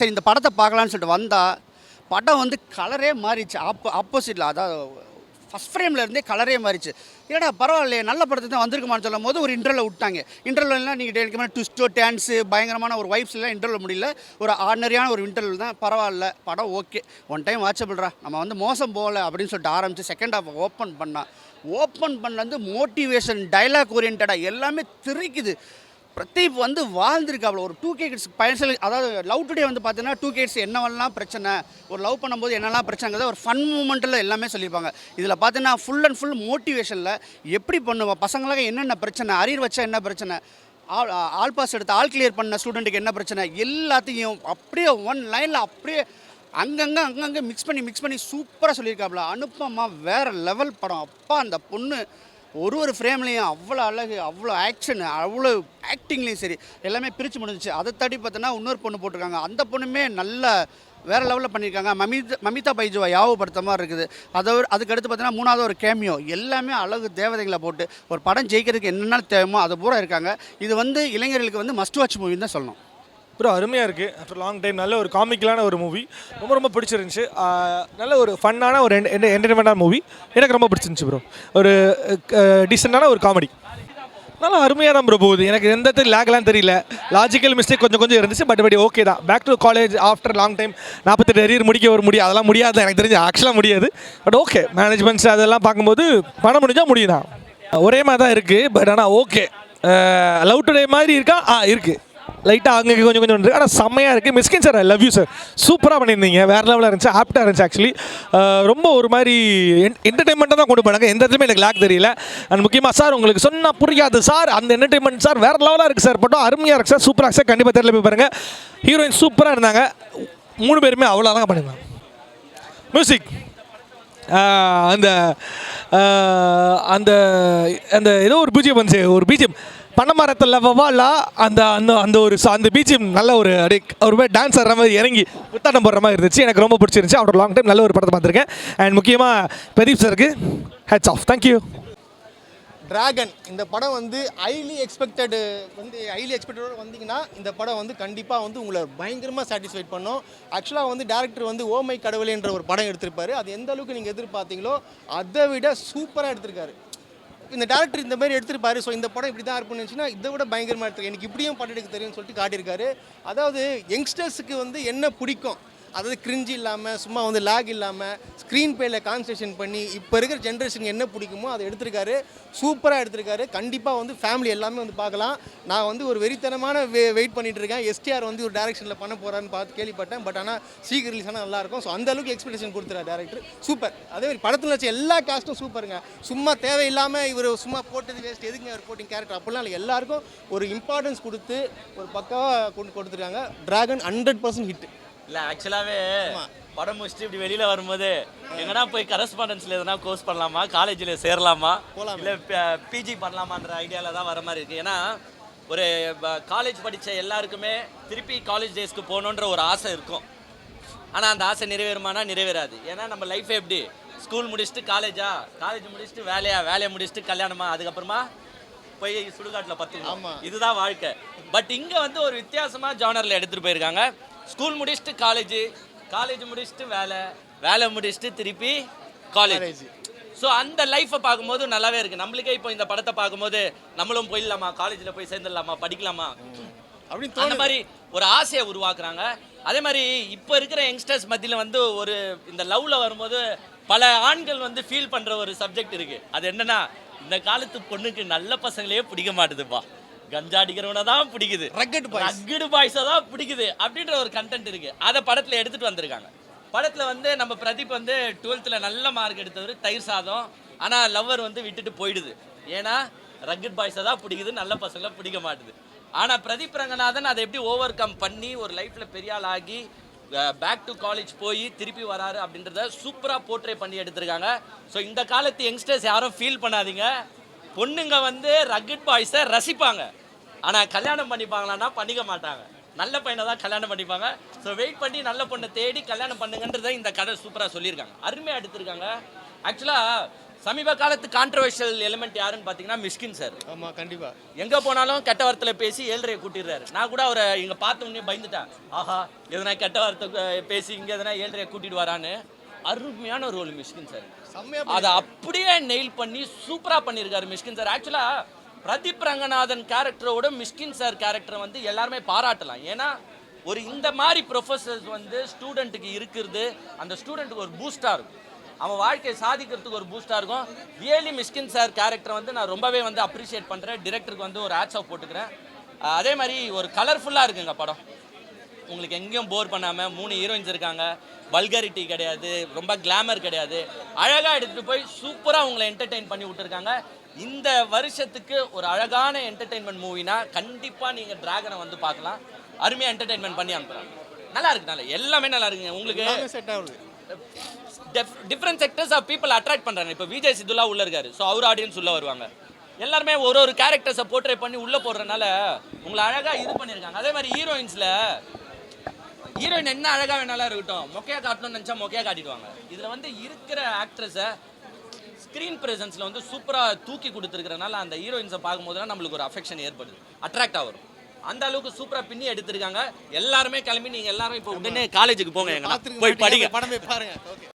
சரி இந்த படத்தை பார்க்கலான்னு சொல்லிட்டு வந்தா படம் வந்து கலரே மாறிச்சு ஆப்போ ஆப்போசிட்டில் அதாவது ஃபஸ்ட் ஃப்ரேமில் இருந்தே கலரே மாறிச்சு ஏடா பரவாயில்லையே நல்ல படத்தை தான் வந்திருக்குமான்னு சொல்லும் போது ஒரு இன்டர்வில் விட்டாங்க. இன்டர்வெல்லாம் நீங்கள் டெலிக்கமான ட்விஸ்டோ டான்ஸு பயங்கரமான ஒரு வைப்ஸ்லாம் எல்லாம் இன்டர்வல் முடியல. ஒரு ஆர்டினரியான ஒரு இன்டர்வல் தான். பரவாயில்ல படம் ஓகே ஒன் டைம் வாட்சபிள்ரா நம்ம வந்து மோசம் போகல அப்படின்னு சொல்லிட்டு ஆரம்பித்து செகண்ட் ஹாஃப் ஓப்பன் பண்ணால் ஓப்பன் பண்ணது மோட்டிவேஷன் டைலாக் ஓரியன்டாக எல்லாமே திரிக்குது. பிரதீப் வந்து வாழ்ந்துருக்காப்ல. ஒரு டூ கே கிட்ஸ் பயன்சல் அதாவது லவ் டுடே வந்து பார்த்தீங்கன்னா டூ கேட்ஸ் என்னவெல்லாம் பிரச்சனை ஒரு லவ் பண்ணும்போது என்னெல்லாம் பிரச்சனைங்கிறத ஒரு ஃபன் மூமெண்ட்டில் எல்லாமே சொல்லியிருப்பாங்க இதில் பார்த்தீங்கன்னா ஃபுல் அண்ட் ஃபுல் மோட்டிவேஷனில் எப்படி பண்ணுவோம் பசங்களுக்கு என்னென்ன பிரச்சனை அரியர் வச்சா என்ன பிரச்சனை ஆல் ஆல் பாஸ் எடுத்து ஆல் கிளியர் பண்ண ஸ்டூடெண்ட்டுக்கு என்ன பிரச்சனை எல்லாத்தையும் அப்படியே ஒன் லைனில் அப்படியே அங்கங்கே அங்கங்கே மிக்ஸ் பண்ணி மிக்ஸ் பண்ணி சூப்பராக சொல்லியிருக்காப்புல அனுப்பமா வேறு லெவல் படம். அப்பா அந்த பொண்ணு ஒரு ஒரு ஃப்ரேம்லேயும் அவ்வளோ அழகு அவ்வளோ ஆக்ஷன் அவ்வளோ ஆக்டிங்லேயும் சரி எல்லாமே பிரித்து முடிஞ்சிச்சு. அதை தாட்டி பார்த்தோன்னா இன்னொரு பொண்ணு போட்டிருக்காங்க. அந்த பொண்ணுமே நல்ல வேறு லெவலில் பண்ணியிருக்காங்க. மமிதா மமிதா பைஜுவா யாவப்படுத்த மாதிரி இருக்குது. அதை அதுக்கு அடுத்து பார்த்தீங்கன்னா மூணாவது ஒரு கேமியோ எல்லாமே அழகு தேவதைகளை போட்டு ஒரு படம் ஜெயிக்கிறதுக்கு என்னென்ன தேவைமோ அதை பூரா இருக்காங்க. இது வந்து இளைஞர்களுக்கு வந்து மஸ்ட் வாட்ச் மூவின்னு தான் சொல்லணும். ப்ரோ அருமையாக இருக்குது ஆஃப்டர் லாங் டைம் நல்ல ஒரு காமிக்கலான ஒரு மூவி ரொம்ப ரொம்ப பிடிச்சிருந்துச்சு. நல்ல ஒரு ஃபன்னான ஒரு என்டர்டைன்மெண்ட்டான மூவி எனக்கு ரொம்ப பிடிச்சிருந்துச்சு ப்ரோ ஒரு டீசெண்டான ஒரு காமெடி நல்லா அருமையாக தான் ப்ரோ போகுது. எனக்கு எந்த இடத்துல லேக்லாம் தெரியல. லாஜிக்கல் மிஸ்டேக் கொஞ்சம் கொஞ்சம் இருந்துச்சு பட் பட் ஓகே தான். Back to college after long time நாற்பத்தெட்டு எரியர் முடிக்க ஒரு முடியும் அதெல்லாம் முடியாது எனக்கு தெரிஞ்சு. ஆக்சுவலாக முடியாது. பட் ஓகே மேனேஜ்மெண்ட்ஸ் அதெல்லாம் பார்க்கும்போது பண்ண முடிஞ்சால் முடியும் தான் ஒரே மாதிரி தான் இருக்குது பட் ஆனால் ஓகே லவ் டுடே மாதிரி இருக்கா? ஆ இருக்குது லைட்டாக அங்கே கொஞ்சம் கொஞ்சம் இருக்குது ஆனால் செம்மையாக இருக்குது Mysskin sir I love you sir சூப்பராக பண்ணியிருந்தீங்க. வேறு லெவலில் இருந்துச்சு. ஆப்டாக இருந்துச்சு ஆக்சுவலி ரொம்ப ஒரு மாதிரி என்டர்டைன்மெண்ட்டாக தான் கொண்டு போனாங்க. எந்த இடத்துலையுமே எனக்கு லேக் தெரியல. அண்ட் முக்கியமாக சார் உங்களுக்கு சொன்னால் புரியாது. சார் அந்த என்டர்டைன்மெண்ட் சார் வேறு லெவலாக இருக்குது சார் பட்டம் அருமையாக இருக்குது சார் சூப்பராக சார் கண்டிப்பாக தெரியல போய் பாருங்கள் ஹீரோயின் சூப்பராக இருந்தாங்க. மூணு பேருமே அவ்வளோ அழகாக பண்ணியிருந்தாங்க மியூசிக் அந்த அந்த அந்த ஏதோ ஒரு பிஜிஎம் வந்துச்சு. ஒரு பிஜிஎம் பனைமரத்தில் வவாலா அந்த அந்த அந்த ஒரு அந்த பீச்சியம் நல்ல ஒரு அப்படியே ஒரு மாதிரி டான்ஸ் ஆடுற மாதிரி இறங்கி புத்தாட்டம் போடுற மாதிரி இருந்துச்சு. எனக்கு ரொம்ப பிடிச்சிருந்துச்சு. அவரோட லாங் டைம் நல்ல ஒரு படத்தை பார்த்துருக்கேன். அண்ட் முக்கியமாக பிரதீப் சாருக்கு ஹெட்ஸ் ஆஃப் தேங்க்யூ டிராகன் இந்த படம் வந்து ஹைலி எக்ஸ்பெக்டடு வந்து ஹைலி எக்ஸ்பெக்டடோடு வந்தீங்கன்னா இந்த படம் வந்து கண்டிப்பாக வந்து உங்களை பயங்கரமாக சாட்டிஸ்ஃபைட் பண்ணும். ஆக்சுவலாக வந்து டேரக்டர் வந்து ஓமை கடவுளேன்ற ஒரு படம் எடுத்திருப்பாரு. அது எந்த அளவுக்கு நீங்கள் எதிர்பார்த்தீங்களோ அதை விட சூப்பராக எடுத்திருக்காரு. இந்த டேரக்டர் இந்த மாதிரி எடுத்திருப்பாரு ஸோ இந்த படம் இப்படி தான் இருக்கும்னு நினச்சின்னா இதை விட பயங்கரமாக எடுத்திருக்கு எனக்கு இப்படியும் படம் எடுக்க தெரியும்னு சொல்லிட்டு காட்டியிருக்காரு. அதாவது யங்ஸ்டர்ஸுக்கு வந்து என்ன பிடிக்கும்? அதாவது கிரிஞ்சு இல்லாமல் சும்மா வந்து லேக் இல்லாமல் ஸ்க்ரீன் பேயில் கான்சன்ட்ரேஷன் பண்ணி இப்போ இருக்கிற ஜென்ரேஷனுக்கு என்ன பிடிக்குமோ அதை எடுத்திருக்காரு. சூப்பராக எடுத்திருக்காரு. கண்டிப்பாக வந்து ஃபேமிலி எல்லாமே வந்து பார்க்கலாம். நான் வந்து ஒரு வெறித்தனமான வெ வெயிட் பண்ணிகிட்டு இருக்கேன். எஸ்டிஆர் வந்து ஒரு டேரக்ஷனில் பண்ண போகிறான்னு பார்த்து கேள்விப்பட்டேன். பட் ஆனால் சீக்கிரம் ரிலீஸ் ஆனால் நல்லாயிருக்கும் ஸோ அந்த அளவுக்கு எக்ஸ்பெக்டேஷன் கொடுத்துறாரு டேரக்டர் சூப்பர் அதே மாதிரி படத்தில் வச்ச எல்லா காஸ்ட்டும் சூப்பருங்க சும்மா தேவையில்லாமல் இவர் சும்மா போட்டது வேஸ்ட் எதுங்க அவர் போட்டிங் கேரக்டர் அப்படிலாம் இல்லை. எல்லாருக்கும் ஒரு இம்பார்ட்டன்ஸ் கொடுத்து ஒரு பக்காவாக கொண்டு கொடுத்துருக்காங்க. டிராகன் ஹண்ட்ரட் பர்சன்ட் ஹிட் இல்ல ஆக்சுவலாவே படம் முடிச்சுட்டு இப்படி வெளியில வரும்போது எங்கடா போய் கரஸ்பாண்டன்ஸ்ல எதனா கோர்ஸ் பண்ணலாமா? காலேஜ்ல சேரலாமா? இல்ல பிஜி பண்ணலாமான்ற ஐடியால தான் வர மாதிரி இருக்கு. ஏன்னா ஒரு காலேஜ் படிச்ச எல்லாருக்குமே திருப்பி காலேஜ் டேஸ்க்கு போகணுன்ற ஒரு ஆசை இருக்கும். ஆனா அந்த ஆசை நிறைவேறுமானா நிறைவேறாது. ஏன்னா நம்ம லைஃப் எப்படி? ஸ்கூல் முடிச்சுட்டு காலேஜா காலேஜ் முடிச்சுட்டு வேலையா? வேலையை முடிச்சுட்டு கல்யாணமா? அதுக்கப்புறமா போய் சுடுகாட்டில் பத்துக்கணும். இதுதான் வாழ்க்கை. பட் இங்க வந்து ஒரு வித்தியாசமா ஜானர்ல எடுத்துட்டு போயிருக்காங்க. ஸ்கூல் முடிச்சுட்டு காலேஜ் காலேஜ் முடிச்சுட்டு வேலை வேலை முடிச்சுட்டு திருப்பி காலேஜ் ஸோ அந்த லைஃப்பை பார்க்கும்போது நல்லாவே இருக்கு. நம்மளுக்கே இப்போ இந்த படத்தை பார்க்கும்போது நம்மளும் போயிடலாமா? காலேஜில் போய் சேர்ந்துடலாமா? படிக்கலாமா? அப்படின்னு அந்த மாதிரி ஒரு ஆசையை உருவாக்குறாங்க. அதே மாதிரி இப்போ இருக்கிற யங்ஸ்டர்ஸ் மத்தியில் வந்து ஒரு இந்த லவ்ல வரும்போது பல ஆண்கள் வந்து ஃபீல் பண்ற ஒரு சப்ஜெக்ட் இருக்கு. அது என்னன்னா இந்த காலத்து பொண்ணுக்கு நல்ல பசங்களே பிடிக்க மாட்டுதுப்பா. கஞ்சா அடிக்கிறவனை தான் பிடிக்குது. Rugged boys. ரக்கடு பாய்ஸை தான் பிடிக்குது அப்படின்ற ஒரு கண்டென்ட் இருக்கு. அதை படத்துல எடுத்துட்டு வந்திருக்காங்க. படத்துல வந்து நம்ம பிரதீப் வந்து டுவெல்த்ல நல்ல மார்க் எடுத்தவர் தயிர் சாதம். ஆனா லவ்வர் வந்து விட்டுட்டு போயிடுது. ஏன்னா ரக்கட் பாய்ஸை தான் பிடிக்குது நல்ல பசங்களை பிடிக்க மாட்டுது. ஆனா பிரதீப் ரங்கநாதன் அதை எப்படி ஓவர் கம் பண்ணி ஒரு லைஃப்ல பெரிய ஆள் ஆகி பேக் டு காலேஜ் போய் திருப்பி வராரு அப்படின்றத சூப்பரா போர்ட்ரே பண்ணி எடுத்திருக்காங்க. ஸோ இந்த காலத்து யங்ஸ்டர்ஸ் யாரும் ஃபீல் பண்ணாதீங்க. பொண்ணுங்க வந்து ரக்கட் பாய்ஸை ரசிப்பாங்க. ஆனா கல்யாணம் பண்ணிப்பாங்களான்னா பண்ணிக்க மாட்டாங்க. நல்ல பையனை தான் கல்யாணம் பண்ணிப்பாங்க ஸோ வெயிட் பண்ணி நல்ல பொண்ணை தேடி கல்யாணம் பண்ணுங்கன்றதை இந்த கதை சூப்பராக சொல்லியிருக்காங்க. அருமையாக எடுத்திருக்காங்க. ஆக்சுவலாக சமீப காலத்து கான்ட்ரவர்ஷியல் எலிமெண்ட் யாருன்னு பார்த்தீங்கன்னா மிஷ்கின் சார் ஆமாம் கண்டிப்பாக எங்க போனாலும் கெட்ட வார்த்தையில பேசி ஏழ்றையை கூட்டிடுறாரு. நான் கூட அவரை இங்க பார்த்த உடனே பயந்துட்டேன். ஆஹா எதனா கெட்ட வார்த்தை பேசி இங்க எதனா ஏழ்றையை கூட்டிட்டு வரான்னு அருமையான ரோல் மிஷ்கின் சார் அதை அப்படியே நெயில் பண்ணி சூப்பரா பண்ணியிருக்காரு மிஷ்கின் சார் ஆக்சுவலா பிரதீப் ரங்கநாதன் கேரக்டரோட மிஷ்கின் சார் கேரக்டரை வந்து எல்லாருமே பாராட்டலாம். ஏன்னா ஒரு இந்த மாதிரி ப்ரொஃபஸர்ஸ் வந்து ஸ்டூடெண்ட்டுக்கு இருக்கிறது அந்த ஸ்டூடெண்ட்டுக்கு ஒரு பூஸ்டாக இருக்கும். அவன் வாழ்க்கையை சாதிக்கிறதுக்கு ஒரு பூஸ்டாக இருக்கும். ரியலி மிஷ்கின் சார் கேரக்டரை வந்து நான் ரொம்பவே வந்து அப்ரிஷியேட் பண்ணுறேன் டிரெக்டருக்கு வந்து ஒரு ஆட்ஸ் ஆஃப் போட்டுக்கிறேன். அதே மாதிரி ஒரு கலர்ஃபுல்லாக இருக்குங்க படம். உங்களுக்கு எங்கேயும் போர் பண்ணாமல் மூணு ஹீரோயின்ஸ் இருக்காங்க. வல்கரிட்டி கிடையாது ரொம்ப கிளாமர் கிடையாது. அழகாக எடுத்துகிட்டு போய் சூப்பராக உங்களை என்டர்டெயின் பண்ணி விட்டுருக்காங்க. இந்த வருஷத்துக்கு ஒரு அழகான என்டர்டெயின்மெண்ட் மூவினா கண்டிப்பாக நீங்கள் டிராகனை வந்து பார்க்கலாம். அருமையாக என்டர்டெயின்மெண்ட் பண்ணி அனுப்புகிறாங்க நல்லா இருக்கு நல்லா எல்லாமே நல்லா இருக்குங்க. உங்களுக்கு செட் ஆகுது. Different sectors of people attract பண்ணுறாங்க இப்போ விஜய் சித்துலா உள்ள இருக்காரு. ஸோ அவர் ஆடியன்ஸ் உள்ள வருவாங்க. எல்லாருமே ஒரு ஒரு கேரக்டர்ஸை போர்ட்ரே பண்ணி உள்ள போடுறதுனால உங்களை அழகா இது பண்ணியிருக்காங்க அதே மாதிரி ஹீரோயின்ஸ்ல ஹீரோயின் என்ன அழகா வேணாலும் இருக்கட்டும். மொக்கையா காட்டணும்னு நினச்சா மொக்கையா காட்டிடுவாங்க. இதில் வந்து இருக்கிற ஆக்ட்ரஸை ஸ்க்ரீன் ப்ரெசன்ஸில் வந்து சூப்பராக தூக்கி கொடுத்துருக்கறனால அந்த ஹீரோயின்ஸை பார்க்கும்போதுலாம் நம்மளுக்கு ஒரு அஃபெக்ஷன் ஏற்படுது. அட்ராக்டாக வரும் அந்த அளவுக்கு சூப்பராக பின்னி எடுத்திருக்காங்க. எல்லாருமே கிளம்பி நீங்கள் எல்லாரும் இப்போ உடனே காலேஜுக்கு போங்க எங்கன்னா. போய் படிங்க. படம் பாருங்க. ஓகே